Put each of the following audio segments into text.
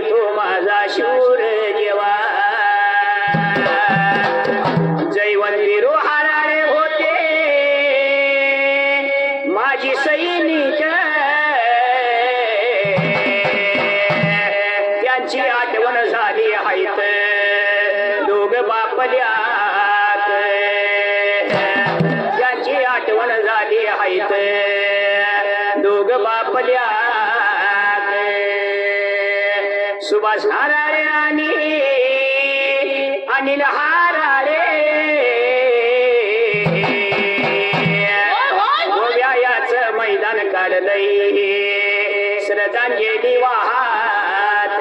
तो माझा शूर देवा. जैवंती गजांनी वाहात.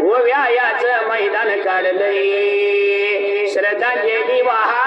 ओव्या याच मैदान काढलंय श्रद्धांजली वाहात.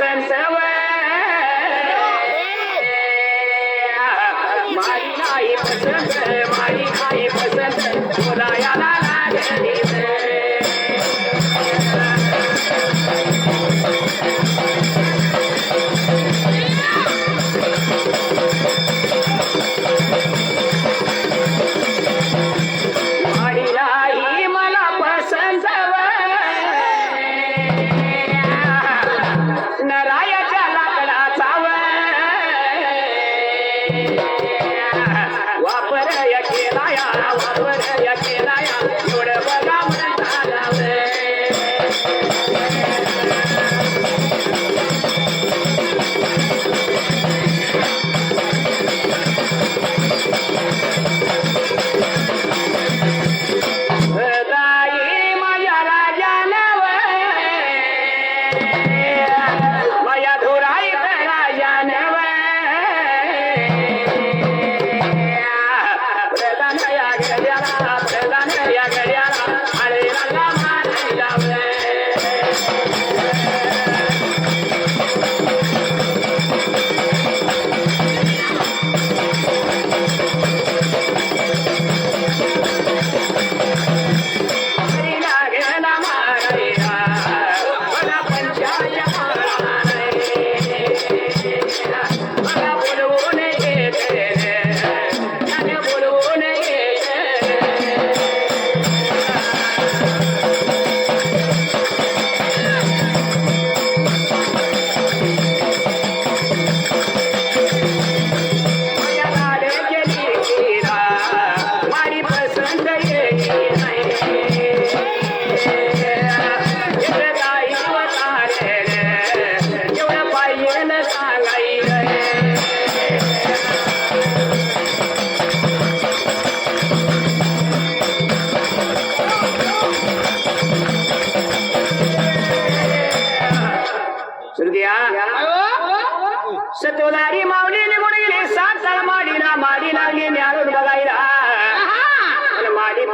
तिला माडी नेला पसंत माडी how, how do I?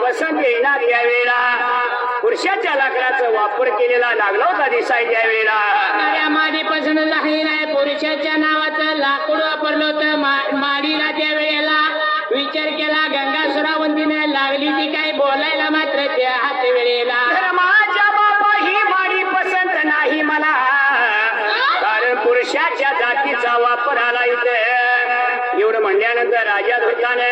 पसंत येणार यावेळेला. पुरुषाच्या लाकडाचा वापर केलेला लागला होता दिसाय त्यावेळेला. माडीपासून लागली नाही पुरुषाच्या नावाचं लाकूड वापरलं होतं माडीला त्या वेळेला विचार केला गंगा सुरावंतीने लागली ती काही बोलायला मात्र त्या हात वेळेला धर्माच्या बाबा ही माडी पसंत नाही मला. कारण पुरुषाच्या जातीचा वापर आला इथे. एवढं म्हणल्यानंतर राजा धोताने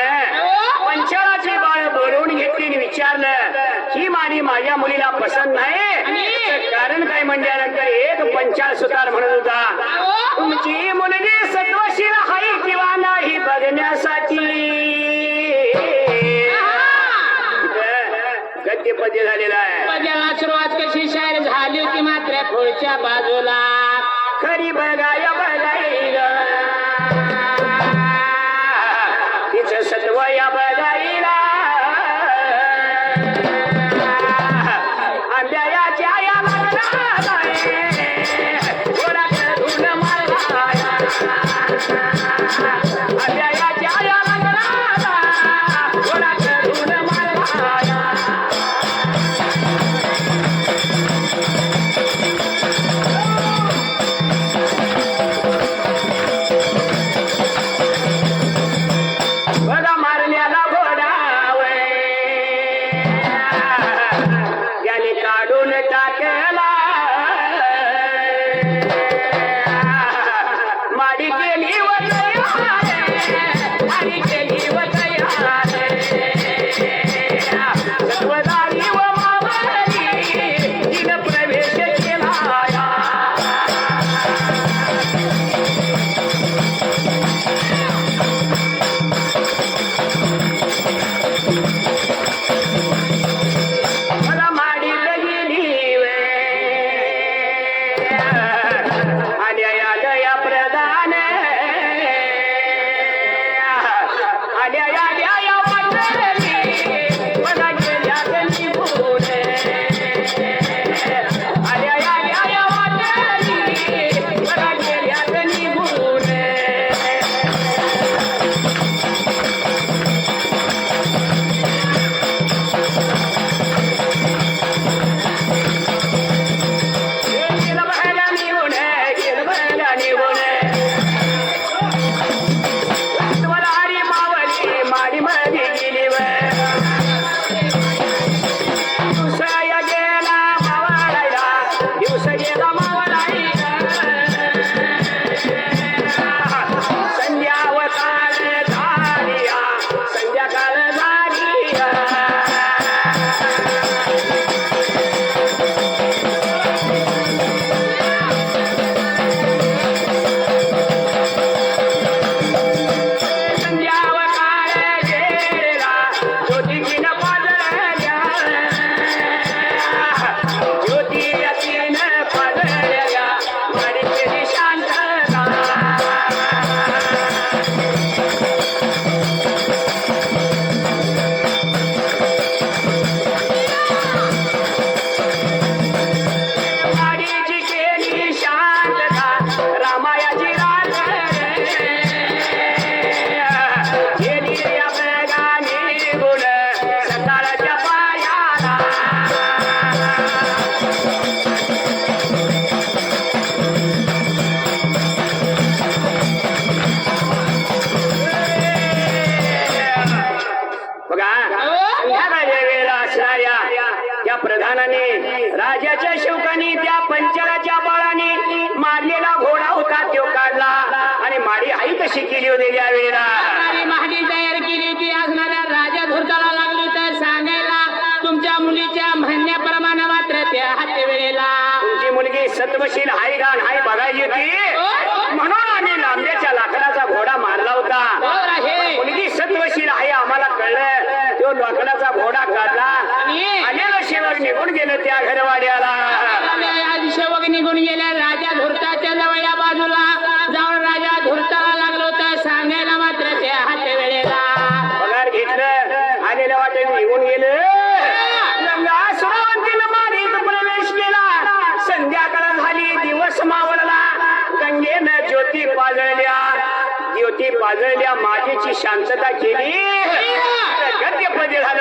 आणि विचारलं ही माडी माझ्या मुलीला पसंत नाही? कारण काय म्हणल्यानंतर एक पंचाळ सुतार म्हणत होता तुमची मुलगी सत्वशील आहे किंवा नाही बघण्यासाठी. गद्यपद्य झालेला आहे. पद्याला सुरुवात कशी? शायर झाली होती मात्र पुढच्या बाजूला. खरी बघाय बघाईला पंचाळाच्या बाळाने मारलेला घोडा होता तो काढला. आणि माडी आई कशी केली होती त्या वेळेला आणि महाडी तयार केली होती. असणाऱ्या राजा धुरताला लागली तर सांगायला तुमच्या मुलीच्या म्हणण्याप्रमाणे मात्र त्या हाते वेळेला तुमची मुलगी सत्वशील हाय गाण हाय बघायची होती. ज्योती पाजळल्या माझीची शांतता केली. गद्यपदी झालं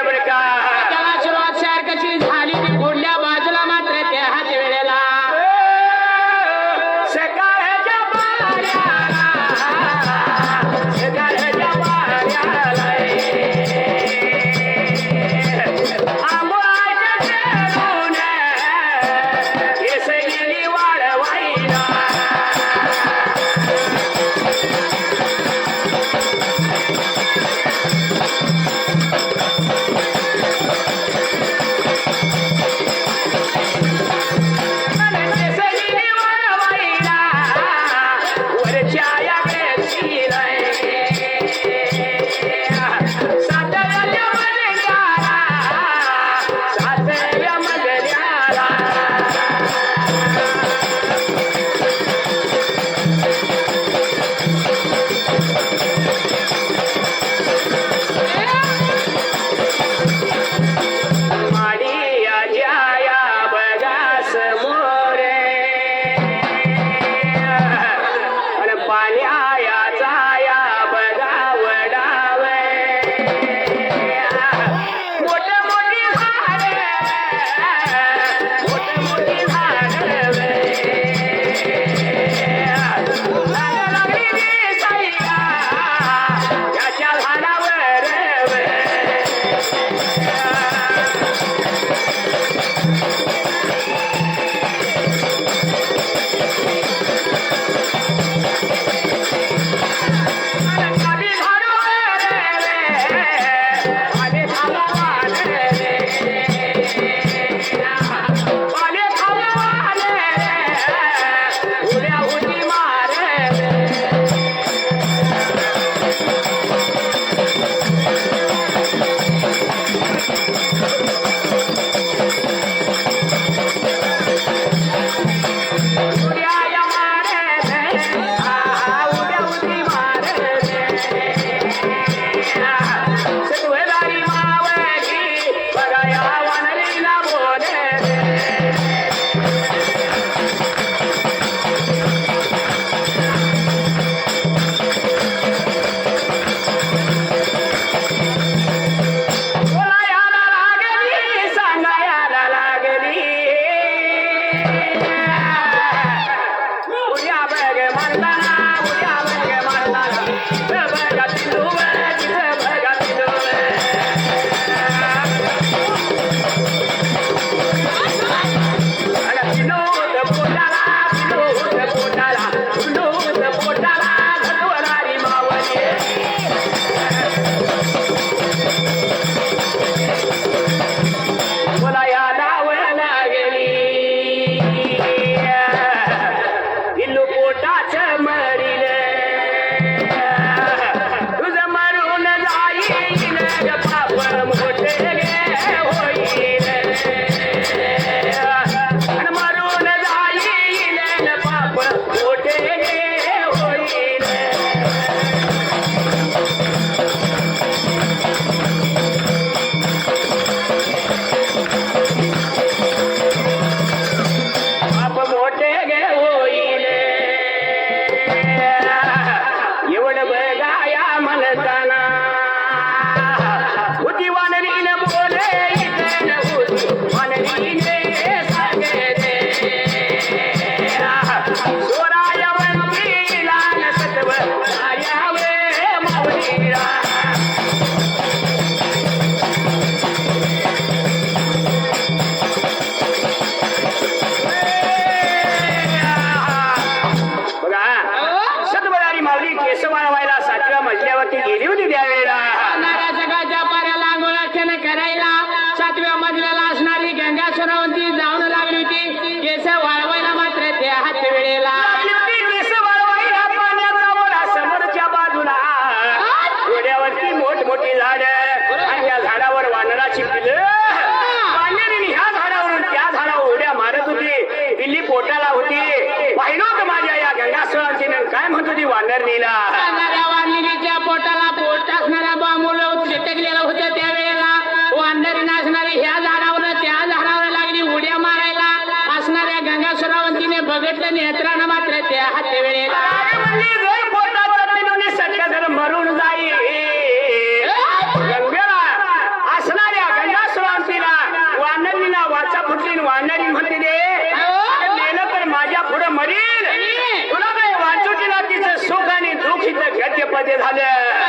इथं गद्यपदे